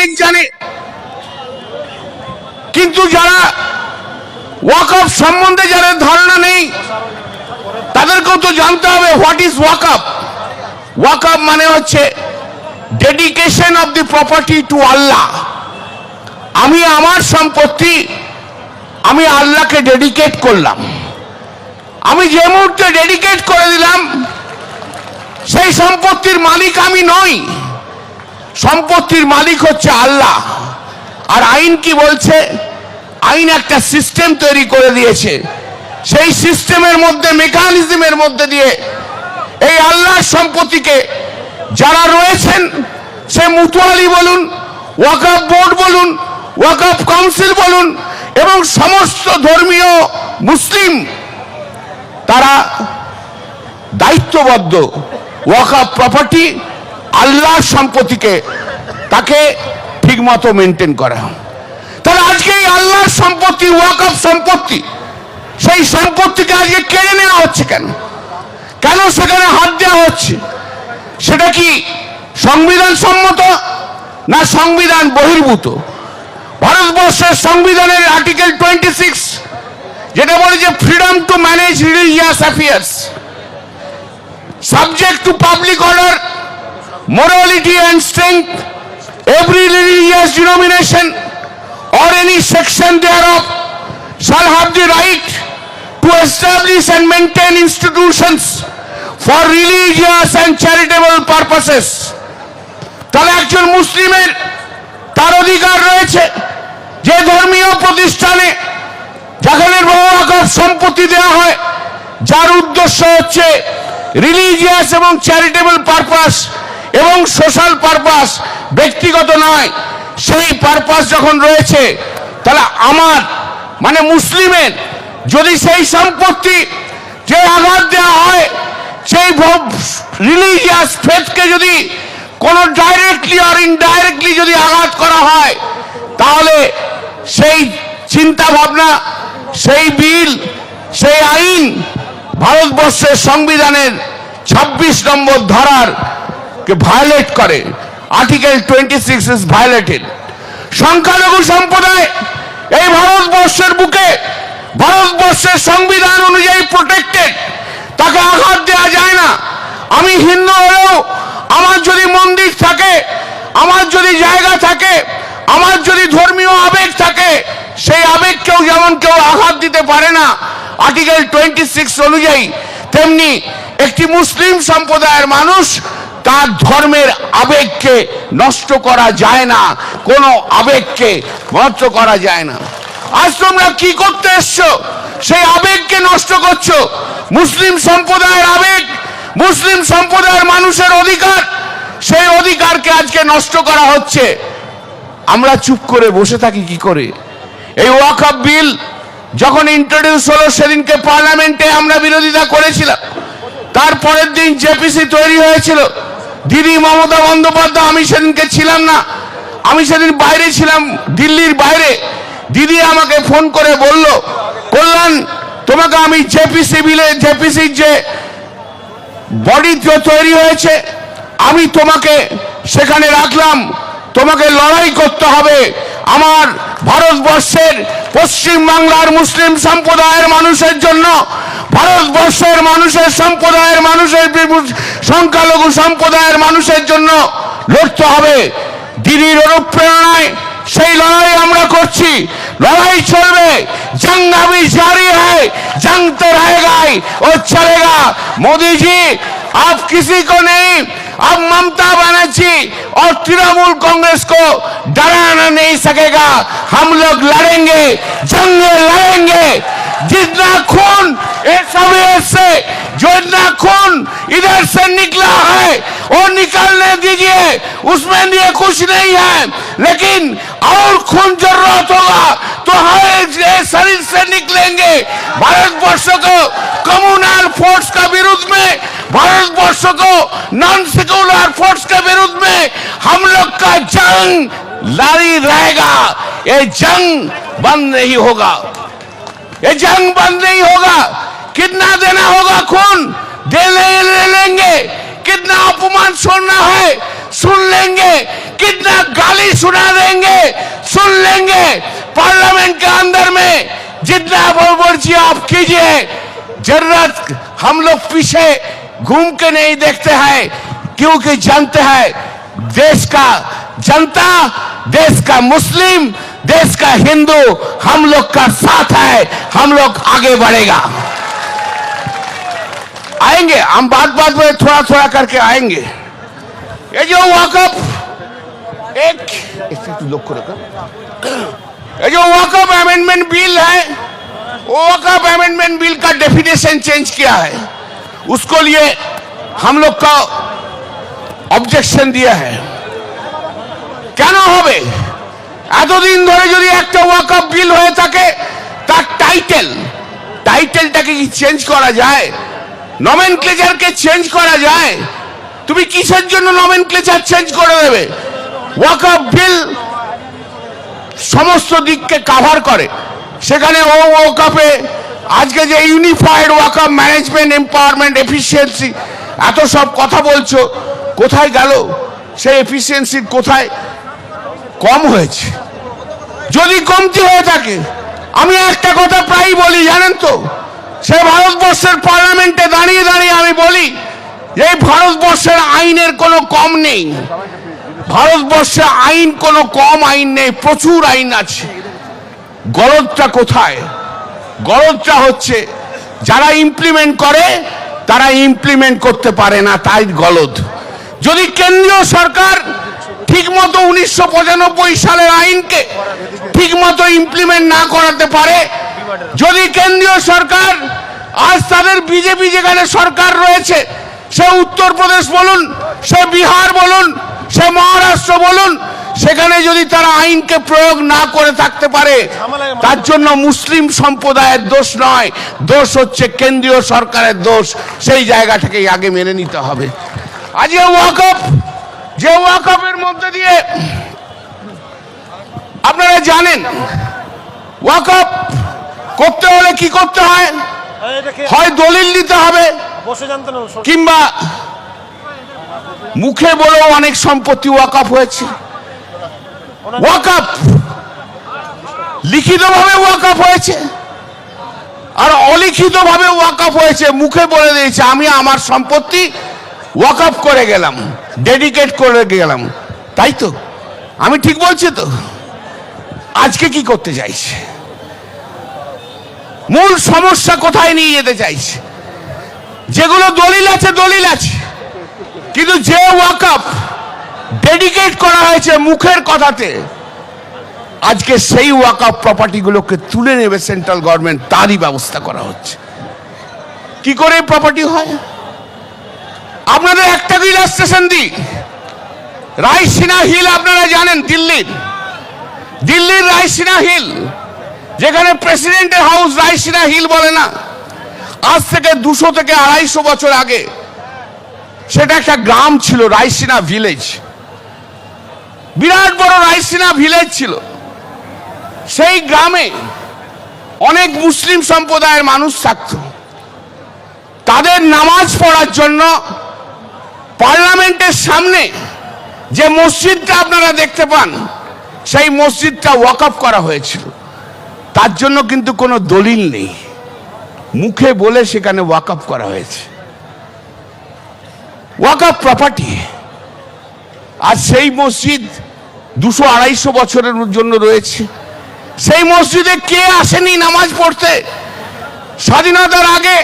অনেক জানে। কিন্তু যারা ওয়াকআপ সম্বন্ধে যাদের ধারণা নেই, তাদেরকেও তো জানতে হবে হোয়াট ইজ ওয়াকআপ ওয়াকআপ মানে হচ্ছে dedication of the property to Allah আমি আমার সম্পত্তি, আমি আল্লাহকে ডেডিকেট করলাম। আমি যে মুহূর্তে ডেডিকেট করে দিলাম, সেই সম্পত্তির মালিক আমি নই। সম্পত্তির মালিক হচ্ছে আল্লাহ। আর আইন কি বলছে? আইন একটা সিস্টেম তৈরি করে দিয়েছে। সেই সিস্টেমের মধ্যে মেকানিজমের মধ্যে দিয়ে এই আল্লাহর সম্পত্তিকে যারা রয়েছেন, সে মুতুয়ালি বলুন ওয়াকাফ বোর্ড বলুন ওয়াকাফ কাউন্সিল বলুন এবং সমস্ত ধর্মীয় মুসলিম, তারা দায়িত্ববদ্ধ। ওয়াকাফ প্রপার্টি আল্লাহর সম্পত্তিকে তাকে ঠিকমতো মেনটেন করা। তাহলে আজকে এই আল্লাহর সম্পত্তি ওয়াকাফ সম্পত্তি সেই সম্পত্তিকে আজকে কেড়ে নেওয়া হচ্ছে কেন? কেন সেখানে হাত দেওয়া হচ্ছে? সেটা কি সংবিধান সম্মত না সংবিধান বহির্ভূত? ভারতবর্ষের সংবিধানের আর্টিকেল টোয়েন্টি সিক্স যেটা বলে যে freedom to manage religious affairs subject to public order, morality and strength, every religious denomination or any section thereof shall have the right to establish and maintain institutions for religious and charitable purposes. তাহলে একজন মুসলিমের তার অধিকার রয়েছে যে ধর্মীয় প্রতিষ্ঠানে যেখানে বহু আকার সম্পত্তি দেওয়া হয় যার উদ্দেশ্য হচ্ছে রিলিজিয়াস এবং চ্যারিটেবল পারপাস এবং সোশ্যাল পারপাস ব্যক্তিগত নয়, সেই পারপাস যখন রয়েছে, তাহলে আমার মানে মুসলিমের, যদি সেই সম্পত্তি যে আঘাত দেওয়া হয়, সেই রিলিজিয়াস ফেথকে যদি কোনো ডাইরেক্টলি আর ইনডাইরেক্টলি যদি আঘাত করা হয়, তাহলে সেই চিন্তা ভাবনা সেই বিল, সেই আইন ভারতবর্ষের সংবিধানের ২৬ নম্বর ধারার কে ভায়োলেট করে। Article twenty six is violated সংখ্যালঘু সম্প্রদায় এই ভারতবর্ষের বুকে, ভারতবর্ষের সংবিধান অনুযায়ী প্রোটেক্টেড তাকে আঘাত দেওয়া যায় না। আমি হিন্দু হলেও আমার যদি মন্দির থাকে, আমার যদি জায়গা থাকে, আমার যদি ধর্মীয় আবেগ থাকে, সেই আবেগকেও যেমন কেউ আঘাত দিতে পারে না আর্টিকেল টোয়েন্টি সিক্স অনুযায়ী, তেমনি একটি মুসলিম সম্প্রদায়ের মানুষ তার ধর্মের আবেগকে নষ্ট করা যায় না, কোনো আবেগকে নষ্ট করা যায় না। আজ তোমরা কি করতে এসছো? সেই আবেগকে নষ্ট করছ। মুসলিম সম্প্রদায়ের আবেগ, মুসলিম সম্প্রদায়ের মানুষের অধিকার, সেই অধিকারকে আজকে নষ্ট করা হচ্ছে। আমরা চুপ করে বসে থাকি কি করে? এই ওয়াকআপ বিল যখন ইন্ট্রোডিউস হলো, সেদিনকে পার্লামেন্টে আমরা বিরোধিতা করেছিলাম। তারপরের দিন জেপিসি তৈরি হয়েছিল। দিদি মমতা বন্দ্যোপাধ্যায়, আমি সেদিনকে ছিলাম না। আমি সেদিন বাইরে ছিলাম, দিল্লির বাইরে। দিদি আমাকে ফোন করে বলল, কল্যাণ, তোমাকে আমি জেপিসি বিলে, জেপিসির যে বডি তৈরি হয়েছে, আমি তোমাকে সেখানে রাখলাম। তোমাকে লড়াই করতে হবে। আমার ভারতবর্ষের পশ্চিম বাংলার মুসলিম সম্প্রদায়ের মানুষের জন্য ভারতবর্ষের মানুষের সম্প্রদায়ের মানুষের সংখ্যালঘু সম্প্রদায়ের মানুষের জন্য লড়তে হবে। দিদির অনুপ্রেরণায় সেই লড়াই আমরা করছি। লড়াই চলবে। जंग अभी जारी है जंग तो रहेगा ही और चलेगा मोदी किसी को नहीं अब ममता बनर्जी और तृणमूल कांग्रेस को डराना नहीं सकेगा हम जितना खून इस से जो इतना खून इधर से निकला है वो निकलने दीजिए, उसमें लिए कुछ नहीं है। लेकिन और खून ज़रूरत होगा तो हर शरीर से निकलेंगे। भारतवर्ष को कम्युनल फोर्स का विरुद्ध में, भारतवर्ष को नॉन सेकुलर फोर्स के विरुद्ध में हम लोग का जंग लारी रहेगा। ये जंग बंद नहीं होगा। ये जंग बंद नहीं होगा। कितना देना होगा खून? दे ले, ले लेंगे। कितना अपमान छोड़ना है? सुन लेंगे। कितना गाली सुना देंगे? सुन लेंगे। पार्लियामेंट के अंदर में जितना बोलची आप कीजिए। ज़रूरत हम लोग पीछे घूम के नहीं देखते हैं क्योंकि जानते हैं देश का जनता देश का मुस्लिम देश का हिंदू हम लोग का साथ है, हम लोग आगे बढ़ेगा। आएँगे, हम बात बात में थोड़ा थोड़ा करके आएँगे। ये जो वाकअप एक लोग को ये जो वाकअप अमेंडमेंट बिल है वाकअप अमेंडमेंट बिल का डेफिनेशन चेंज किया है। उसको लिए हम लोग का ऑब्जेक्शन दिया है। क्या ना होवे এতদিন ধরে যদি একটা ওয়াকআপ বিল হয়ে থাকে, তার টাইটেল টাইটেলটাকে কি চেঞ্জ করা যায়? নমেন ক্লেচারকে চেঞ্জ করা যায়? তুমি কিসের জন্য নমেন ক্লেচার চেঞ্জ করে দেবে? ওয়াকআপ বিল সমস্ত দিককে কাভার করে। সেখানে ও ওয়াকআপে আজকে যে unified Waqf management empowerment efficiency এত সব কথা বলছো, কোথায় গেল? সেই এফিসিয়েন্সির কোথায়? কম হয়েছে। যদি কমতি হয়ে থাকে, আমি একটা কথা প্রায়ই বলি, জানেন তো? সে ভারতবর্ষের পার্লামেন্টে দাঁড়িয়ে দাঁড়িয়ে আমি বলি, এই ভারতবর্ষের আইনের কোনো কম নেই। ভারতবর্ষে আইন কোনো কম আইন নেই, প্রচুর আইন আছে। গলদটা কোথায়? গলদটা হচ্ছে, যারা ইমপ্লিমেন্ট করে, তারা ইমপ্লিমেন্ট করতে পারে না, তাই গলদ। যদি কেন্দ্রীয় সরকার ঠিকমতো উনিশশো পঁচানব্বই সালের আইনকে ঠিকমতো ইমপ্লিমেন্ট না করাতে পারে। যদি কেন্দ্রীয় সরকার, আজ তাদের বিজেপি যেখানে সরকার রয়েছে, সে উত্তরপ্রদেশ বলুন, সে বিহার বলুন, সে মহারাষ্ট্র বলুন, সেখানে যদি তারা আইনকে প্রয়োগ না করে থাকতে পারে, তার জন্য মুসলিম সম্প্রদায়ের দোষ নয়। দোষ হচ্ছে কেন্দ্রীয় সরকারের দোষ। সেই জায়গা জায়গাটাকেই আগে মেনে নিতে হবে। আজ ওয়াকফ যে ওয়াকফের মধ্যে দিয়ে আপনারা জানেন ওয়াকফ করতে হলে কি করতে হয়? হয় দলিল নিতে হবে কিংবা মুখে বলেও অনেক সম্পত্তি ওয়াকফ হয়েছে। ওয়াকফ লিখিতভাবে ওয়াকফ হয়েছে আর অলিখিতভাবে ওয়াকফ হয়েছে মুখে বলে দিয়েছে আমি আমার সম্পত্তি ওয়াকফ করে গেলাম ডেডিকেট করে গেলাম। তাই তো? আমি ঠিক বলছি তো? আজকে কি করতে চাইছে? মূল সমস্যা কোথায় নিয়ে যেতে চাইছে? যেগুলো দলিল আছে দলিল আছে। কিন্তু যে ওয়াকআপ ডেডিকেট করা হয়েছে মুখের কথাতে, আজকে সেই ওয়াকআপ প্রপার্টিগুলোকে তুলে নেবে সেন্ট্রাল গভর্নমেন্ট তারই ব্যবস্থা করা হচ্ছে। কি করে প্রপার্টি হয়? আপনাদের একটা রিল স্টেশন দিই। রায়সিনা হিল আপনারা জানেন, দিল্লির। দিল্লির রায়সিনা হিল, যেখানে প্রেসিডেন্টের হাউস রায়সিনা হিল বলে না। আজ থেকে দুশো থেকে আড়াইশো বছর আগে সেটা একটা গ্রাম ছিল রায়সিনা ভিলেজ। বিরাট বড় রায়সিনা ভিলেজ ছিল। সেই গ্রামে অনেক মুসলিম সম্প্রদায়ের মানুষ থাকত। তাদের নামাজ পড়ার জন্য পার্লামেন্টের সামনে যে মসজিদটা আপনারা দেখতে পান, সেই মসজিদটা ওয়াকআপ করা হয়েছিল। তার জন্য কিন্তু কোনো দলিল নেই। মুখে বলে সেখানে ওয়াকআপ করা হয়েছে। ওয়াকআপ প্রপার্টি আর সেই মসজিদ দুশো আড়াইশো বছরের জন্য রয়েছে। সেই মসজিদে কে আসেনি নামাজ পড়তে? স্বাধীনতার আগে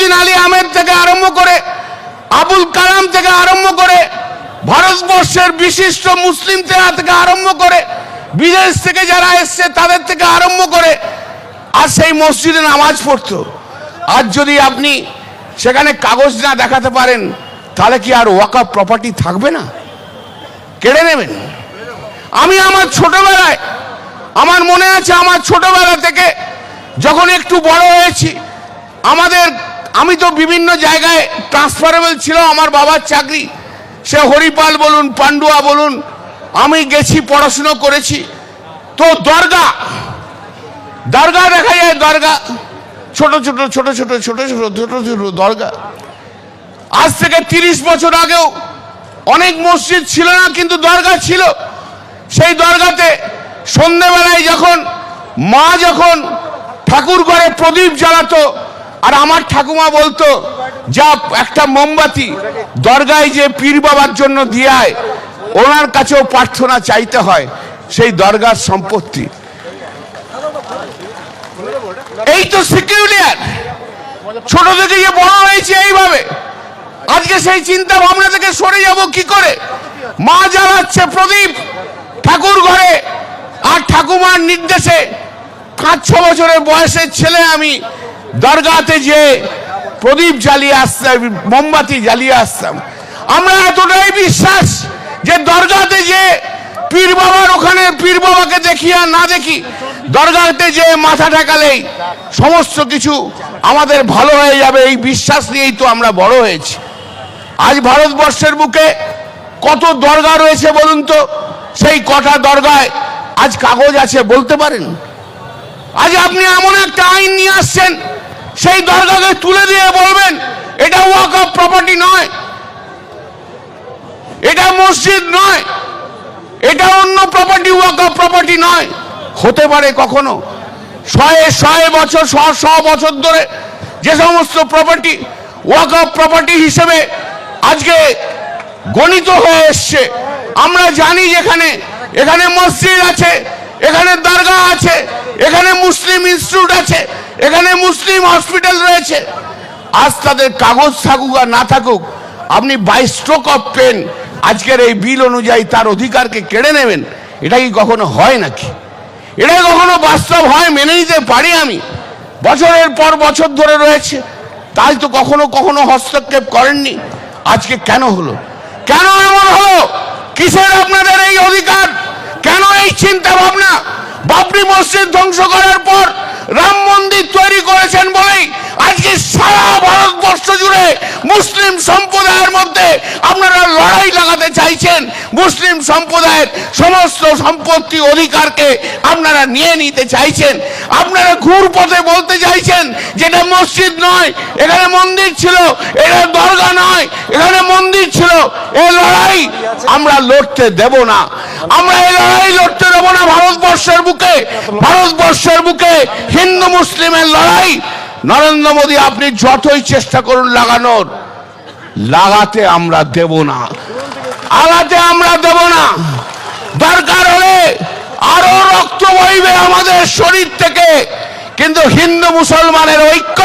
ফকিরুদ্দিন আলী আহমেদ থেকে আরম্ভ করে আবুল কালাম থেকে আরম্ভ করে ভারতবর্ষের বিশিষ্ট মুসলিম থেকে আরম্ভ করে বিদেশ থেকে যারা এসছে তাদের থেকে আরম্ভ করে আর সেই মসজিদে নামাজ পড়তো। আর যদি আপনি সেখানে কাগজ না দেখাতে পারেন, তাহলে কি আর ওয়াকআপ প্রপার্টি থাকবে না? কেড়ে নেবেন? আমি আমার ছোটবেলায়, আমার মনে আছে আমার ছোটবেলা থেকে যখন একটু বড় হয়েছি, আমাদের আমি তো বিভিন্ন জায়গায় ট্রান্সফারেবল ছিল, আমার বাবার চাকরি। সে হরিপাল বলুন, পান্ডুয়া বলুন, আমি গেছি, পড়াশুনো করেছি। তো দরগা দরগা দেখা যায়, দরগা। ছোট ছোট ছোট ছোট ছোট ছোট ছোট ছোট দরগা। আজ থেকে তিরিশ বছর আগেও অনেক মসজিদ ছিল না, কিন্তু দরগা ছিল। সেই দরগাতে সন্ধেবেলায় যখন মা যখন ঠাকুর ঘরে প্রদীপ জ্বালাতো আর আমার ঠাকুমা বলতো, যা একটা মোমবাতি দরগায় যে পীর বাবার জন্য দিয়ায় ওনার কাছেও প্রার্থনা চাইতে হয়, সেই দরগার সম্পত্তি। এই তো সিকিউরিয়ার ছোট থেকে যে বড় হয়েছে এইভাবে। আজকে সেই চিন্তা ভাবনা থেকে সরে যাব কি করে? মা জ্বালাচ্ছে প্রদীপ ঠাকুর ঘরে, আর ঠাকুমার নির্দেশে পাঁচ ছ বছরের বয়সের ছেলে আমি দরগাতে যে প্রদীপ জ্বালিয়ে আসতাম মোমবাতি জ্বালিয়ে আসতাম আমরা এতটাই বিশ্বাস যে দরগাতে যে পীর বাবার ওখানে, পীর বাবাকে দেখি আর না দেখি, দরগাতে যে মাথা ঠেকালেই সমস্ত কিছু আমাদের ভালো হয়ে যাবে, এই বিশ্বাস নিয়েই তো আমরা বড় হয়েছি। আজ ভারতবর্ষের বুকে কত দরগা রয়েছে বলুন তো? সেই কটা দরগায় আজ কাগজ আছে, বলতে পারেন? আজ আপনি এমন একটা আইন নিয়ে আসছেন সেই দরগাকে তুলে দিয়ে বলবেন, এটা ওয়াক অফ প্রপার্টি নয়। এটা মসজিদ নয়। এটা অন্য প্রপার্টি ওয়াক অফ প্রপার্টি নয়। হতে পারে কখনো। শয়ে শয়ে বছর, শ শ বছর ধরে যে সমস্ত প্রপার্টি ওয়াক অফ প্রপার্টি হিসেবে আজকে গণিত হয়ে এসছে। আমরা জানি যেখানে, এখানে মসজিদ আছে, এখানে দরগা আছে, এখানে মুসলিম ইনস্টিটিউট আছে এখানে মুসলিম হসপিটাল রয়েছে। আজ তাদের কাগজ থাকুক আর না থাকুক, আপনি বাই স্ট্রোক অফ পেন আজকের এই বিল অনুযায়ী তার অধিকারকে কেড়ে নেবেন, এটা কি কখনো হয় নাকি? এটা কখনো বাস্তব হয় মেনে নিতে পারি আমি? বছরের পর বছর ধরে রয়েছে, তাই তো কখনো কখনো হস্তক্ষেপ করেননি। আজকে কেন হলো? কেন এমন হলো? কিসের আপনাদের এই অধিকার? কেন এই চিন্তা ভাবনা বাবরি মসজিদ ধ্বংস করার পর রাম মন্দির তৈরি করেছেন বলেই আজকে সারা ভারতবর্ষ জুড়ে মুসলিম সম্প্রদায়ের মধ্যে আপনারা লড়াই লাগাতে চাইছেন। মুসলিম সম্প্রদায়ের সমস্ত সম্পত্তি অধিকারকে আপনারা নিয়ে নিতে চাইছেন। আপনারা ঘুর পথে বলতে চাইছেন যেটা মসজিদ নয়, এখানে মন্দির ছিল, এটা দরগা নয়, এখানে মন্দির ছিল এই লড়াই আমরা লড়তে দেব না। আমরা এই লড়াই লড়তে দেব না ভারতবর্ষের বুকে ভারতবর্ষের বুকে। হিন্দু মুসলিমের লড়াই। নরেন্দ্র মোদী, আপনি যতই চেষ্টা করুন লাগানোর, লাগাতে আমরা দেব না। আগাতে আমরা দেব না। দরকার হলে আরও রক্ত বইবে আমাদের শরীর থেকে। কিন্তু হিন্দু মুসলমানের ঐক্য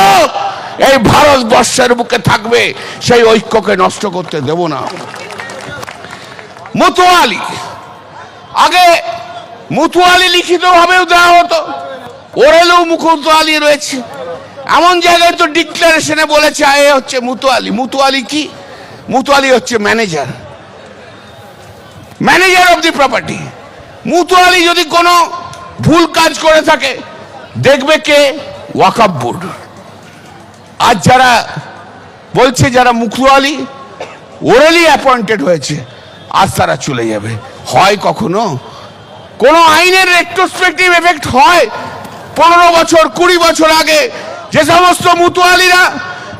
এই ভারতবর্ষের বুকে থাকবে, সেই ঐক্যকে নষ্ট করতে দেব না। মুতুয়ালি, আগে মুতুয়ালি লিখিত ভাবেও দেওয়া হতো। ওরেলেও মুখুতুয়ালি রয়েছে। এমন জায়গায় তো ডিক্লারেশনে বলেছে এ হচ্ছে মুতুয়ালি। মুতুয়ালি কি? মুতুয়ালি হচ্ছে manager manager of the property মুতুয়ালি যদি কোনো ভুল কাজ করে থাকে, দেখবে কে? ওয়াকাপ বোর্ড। আজ যারা বলছে যারা মুখুয়ালি ওরালি অ্যাপয়েন্টেড হয়েছে, আজ তারা চলে যাবে। হয় কখনো? কোনো আইনের রেট্রোস্পেক্টিভ এফেক্ট হয়? পনেরো বছর, কুড়ি বছর আগে যে সমস্ত মুতুয়ালিরা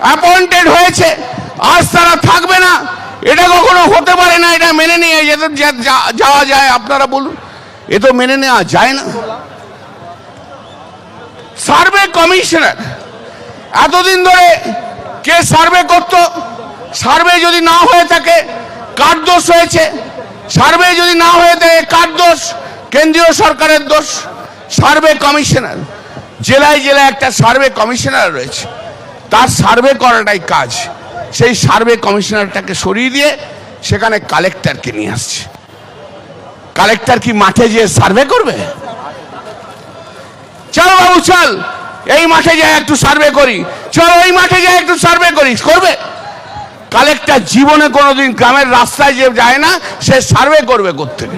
অ্যাপয়েন্টেড হয়েছে, আজ তারা থাকবে না। এটা কখনো হতে পারে না, এটা মেনে নিয়ে যেতে যাওয়া যায়, আপনারা বলুন। এ তো মেনে নেওয়া যায় না। সার্ভে কমিশনার, এতদিন ধরে কে সার্ভে করত? সার্ভে যদি না হয়ে থাকে, কার দোষ হয়েছে? সার্ভে যদি না হয়ে থাকে, কার দোষ? কেন্দ্রীয় সরকারের দোষ। সার্ভে কমিশনার, জেলায় জেলায় একটা সার্ভে কমিশনার রয়েছে। তার সার্ভে করাটাই কাজ। সেই সার্ভে কমিশনারটাকে সরিয়ে দিয়ে সেখানে কালেক্টরকে নিয়ে আসছে। কালেক্টর কি মাঠে যেয়ে সার্ভে করবে? চল বাবু, চল। এই মাঠে যাই একটু সার্ভে করি। চল ওই মাঠে যাই একটু সার্ভে করি। করবে? কালেক্টর জীবনে কোনোদিন গ্রামের রাস্তায় যে যায় না, সে সার্ভে করবে কোথেকে